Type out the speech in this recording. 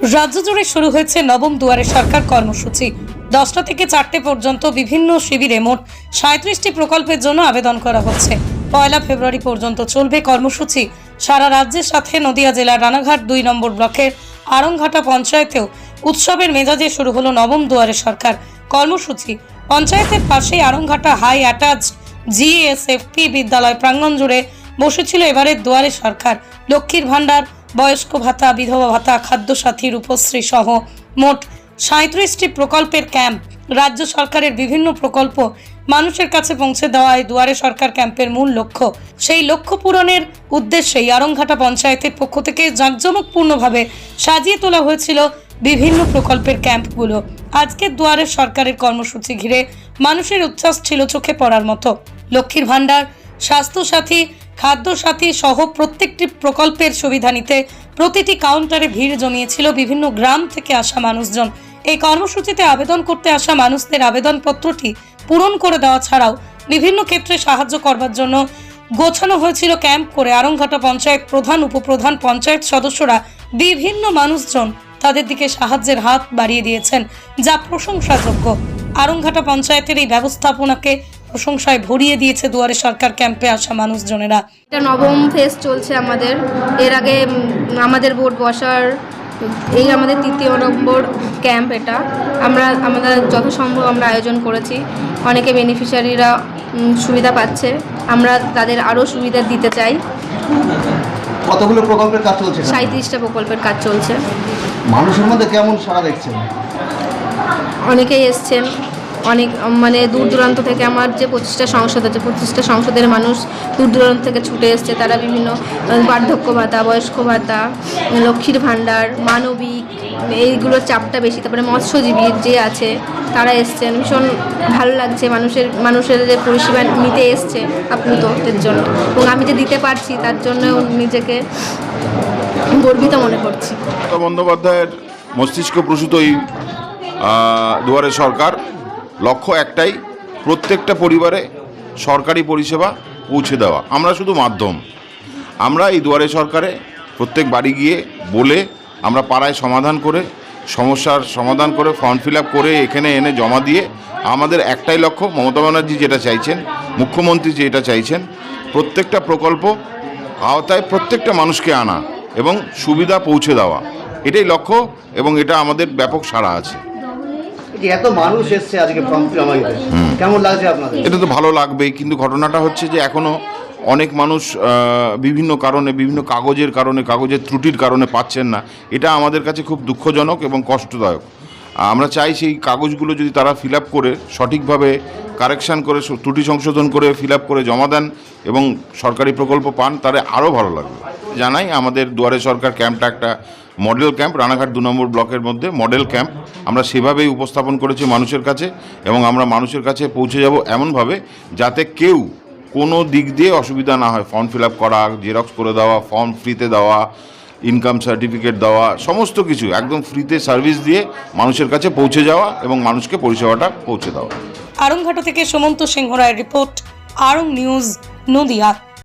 রাজ্য জুড়ে শুরু হয়েছে নবম দুয়ারে সরকার কর্মসূচি। দশটা থেকে চারটে পর্যন্ত বিভিন্ন শিবিরে মোট সাঁত্রিশটি প্রকল্পের জন্য আবেদন করা হচ্ছে। পয়লা ফেব্রুয়ারি পর্যন্ত চলবে কর্মসূচি। সারা রাজ্যের সাথে নদিয়া জেলার রানাঘাট দুই নম্বর ব্লকের আরংঘাটা পঞ্চায়েতেও উৎসবের মেজাজে শুরু হলো নবম দুয়ারে সরকার কর্মসূচি। পঞ্চায়েতের পাশেই আরংঘাটা হাই অ্যাটাচ জিএসএফপি বিদ্যালয় প্রাঙ্গণ জুড়ে বসেছিল এবারের দুয়ারে সরকার। লক্ষ্মীর ভাণ্ডার বয়স্ক ভাতা, বিধবা ভাতা, খাদ্যসাথী, রূপশ্রী সহ মোট সাঁত্রিশটি প্রকল্পের ক্যাম্প। রাজ্য সরকারের বিভিন্ন প্রকল্প মানুষের কাছে পৌঁছে দেওয়া এই দুয়ারে সরকার ক্যাম্পের মূল লক্ষ্য। সেই লক্ষ্য পূরণের উদ্দেশ্যেই আরংঘাটা পঞ্চায়েতের পক্ষ থেকে জাঁকজমকপূর্ণভাবে সাজিয়ে তোলা হয়েছিল বিভিন্ন প্রকল্পের ক্যাম্পগুলো। আজকের দুয়ারে সরকারের কর্মসূচি ঘিরে মানুষের উচ্ছ্বাস ছিল চোখে পড়ার মতো। লক্ষ্মীর ভাণ্ডার, স্বাস্থ্যসাথী খাদ্যসাথী সহ প্রত্যেকটি প্রকল্পের সুবিধা নিতে প্রতিটি কাউন্টারে ভিড় জমিয়েছিল বিভিন্ন গ্রাম থেকে আসা মানুষজন। এই কর্মসূচিতে আবেদন করতে আসা মানুষদের আবেদনপত্রটি পূরণ করে দেওয়া ছাড়াও বিভিন্ন ক্ষেত্রে সাহায্য করবার জন্য গোছানো হয়েছিল ক্যাম্প করে আরংঘাটা পঞ্চায়েত প্রধান, উপপ্রধান পঞ্চায়েত সদস্যরা বিভিন্ন মানুষজন তাদের দিকে সাহায্যের হাত বাড়িয়ে দিয়েছেন, যা প্রশংসাযোগ্য। আরংঘাটা পঞ্চায়েতের এই ব্যবস্থাপনাকে প্রশংসায় ভরিয়ে দিয়েছে দুয়ারে সরকার ক্যাম্পে আসা মানুষজনেরা। এটা নবম ফেজ চলছে আমাদের। এর আগে আমাদের বোর্ড বসার এই আমাদের তৃতীয় নম্বর ক্যাম্প এটা। আমরা আমাদের যথাসম্ভব আমরা আয়োজন করেছি। অনেকে বেনিফিশিয়ারিরা সুবিধা পাচ্ছে। আমরা তাদের আরও সুবিধা দিতে চাই। কতগুলো প্রকল্পের কাজ চলছে সাঁত্রিশটা প্রকল্পের কাজ চলছে। মানুষের মধ্যে কেমন সাড়া দেখছেন? অনেকেই এসছেন। অনেক মানে দূর দূরান্ত থেকে আমার যে পঁচিশটা সংসদ আছে, পঁচিশটা সংসদের মানুষ দূর দূরান্ত থেকে ছুটে এসছে। তারা বিভিন্ন বার্ধক্য ভাতা, বয়স্ক ভাতা, লক্ষ্মীর ভাণ্ডার, মানবিক, এইগুলোর চাপটা বেশি। তারপরে মৎস্যজীবীর যে আছে, তারা এসছেন। ভীষণ ভালো লাগছে মানুষের মানুষের যে পরিষেবা নিতে এসছে আপ্লুতদের জন্য। এবং আমি যে দিতে পারছি, তার জন্য নিজেকে গর্বিত মনে করছি। বন্দ্যোপাধ্যায়ের মস্তিষ্ক প্রসূত এই দুয়ারে সরকার। লক্ষ্য একটাই, প্রত্যেকটা পরিবারে সরকারি পরিষেবা পৌঁছে দেওয়া। আমরা শুধু মাধ্যম। আমরা এই দুয়ারে সরকারে প্রত্যেক বাড়ি গিয়ে বলে আমরা পাড়ায় সমাধান করে, সমস্যার সমাধান করে ফর্ম ফিল করে, এখানে এনে জমা দিয়ে আমাদের একটাই লক্ষ্য, মমতা ব্যানার্জি যেটা চাইছেন, মুখ্যমন্ত্রী যেটা চাইছেন, প্রত্যেকটা প্রকল্প আওতায় প্রত্যেকটা মানুষকে আনা এবং সুবিধা পৌঁছে দেওয়া। এটাই লক্ষ্য এবং এটা আমাদের ব্যাপক সাড়া আছে। যে এত মানুষ এসছে আজকে ফর্ম জমা দিতে কেমন লাগছে আপনাদের? এটা তো ভালো লাগবেই কিন্তু ঘটনাটা হচ্ছে যে এখনও অনেক মানুষ বিভিন্ন কারণে বিভিন্ন কাগজের কারণে কাগজের ত্রুটির কারণে পাচ্ছেন না। এটা আমাদের কাছে খুব দুঃখজনক এবং কষ্টদায়ক। আমরা চাই সেই কাগজগুলো যদি তারা ফিল আপ করে সঠিকভাবে কারেকশান করে ত্রুটি সংশোধন করে ফিল আপ করে জমা দেন এবং সরকারি প্রকল্প পান তাহলে আরও ভালো লাগবে। জানাই, আমাদের দুয়ারে সরকার ক্যাম্পটা একটা মডেল ক্যাম্প, রানাঘাট দু নম্বর ব্লকের মধ্যে মডেল ক্যাম্প। আমরা সেভাবেই উপস্থাপন করেছি মানুষের কাছে এবং আমরা মানুষের কাছে পৌঁছে যাব এমনভাবে যাতে কেউ কোনো দিক দিয়ে অসুবিধা না হয়। ফর্ম ফিল আপ করা, জেরক্স করে দেওয়া, ফর্ম ফ্রিতে দেওয়া, ইনকাম সার্টিফিকেট দেওয়া, সমস্ত কিছু, একদম ফ্রিতে সার্ভিস দিয়ে মানুষের কাছে পৌঁছে যাওয়া এবং মানুষকে পরিষেবাটা পৌঁছে দেওয়া। আরংঘাটা থেকে সুমন্ত সিংহ রায়ের রিপোর্ট, আরং নিউজ, নদিয়া।